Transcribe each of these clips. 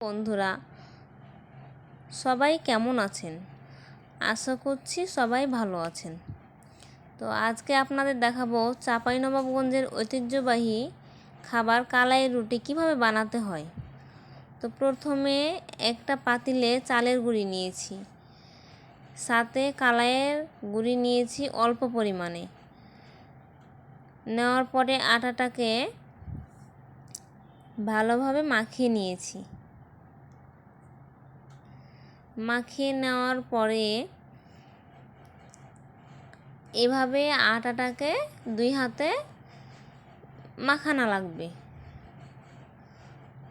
বন্ধুরা, সবাই কেমন আছেন? আশা করছি সবাই ভালো আছেন। তো আজকে আপনাদের দেখাবো চাঁপাইনবাবগঞ্জের ঐতিহ্যবাহী খাবার কালাই রুটি কীভাবে বানাতে হয়। তো প্রথমে একটা পাতিলে চালের গুঁড়ি নিয়েছি। সাথে কালাইয়ের গুঁড়ি নিয়েছি অল্প পরিমাণে। নেওয়ার পরে আটাটাকে ভালোভাবে মাখিয়ে নিয়েছি। মাখিয়ে নেওয়ার পরে এভাবে আটাটাকে দুই হাতে মাখানো লাগবে।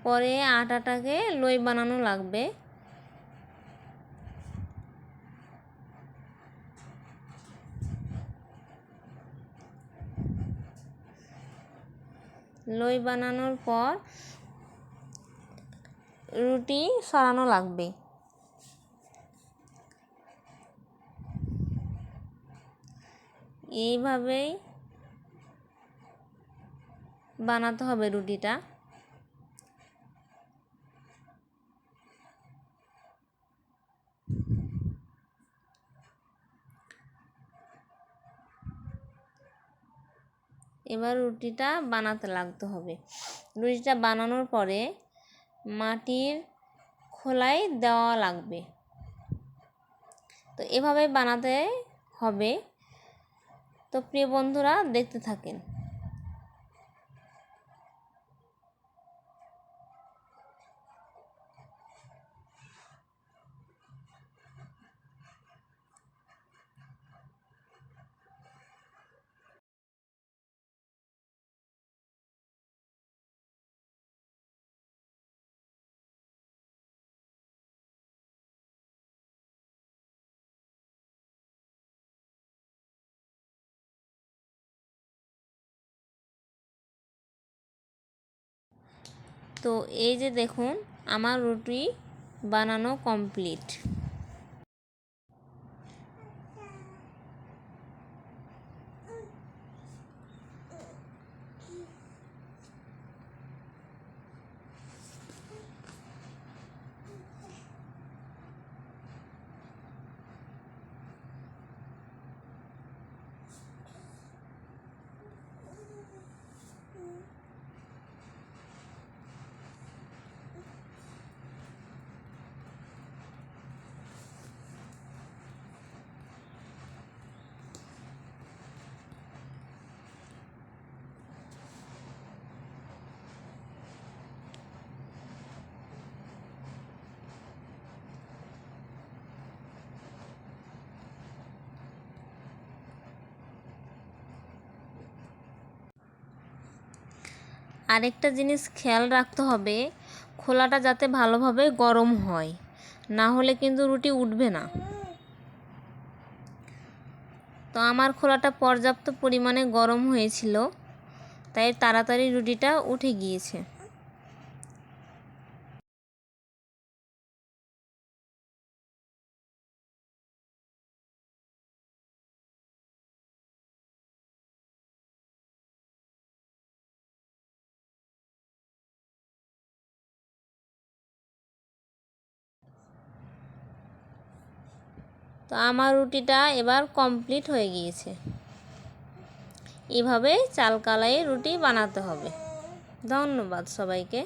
পরে আটাটাকে লই বানানো লাগবে। লই বানানোর পর রুটি সরানো লাগবে। এইভাবেই বানাতে হবে রুটিটা। এবার রুটিটা বানাতে লাগতে হবে। রুটিটা বানানোর পরে মাটির খোলাই দেওয়া লাগবে। তো এভাবে বানাতে হবে। তো প্রিয় বন্ধুরা দেখতে থাকেন। তো এই যে দেখুন আমার রুটি বানানো কমপ্লিট আরেকটা জিনিস খেয়াল রাখতে হবে, খোলাটা যাতে ভালোভাবে গরম হয়, না হলে কিন্তু রুটি উঠবে না। তো আমার খোলাটা পর্যাপ্ত পরিমাণে গরম হয়েছিল, তাই তাড়াতাড়ি রুটিটা উঠে গিয়েছে। তো আমার রুটিটা এবার কমপ্লিট হয়ে গিয়েছে। এভাবে চাল কালাই রুটি বানাতে হবে। ধন্যবাদ সবাইকে।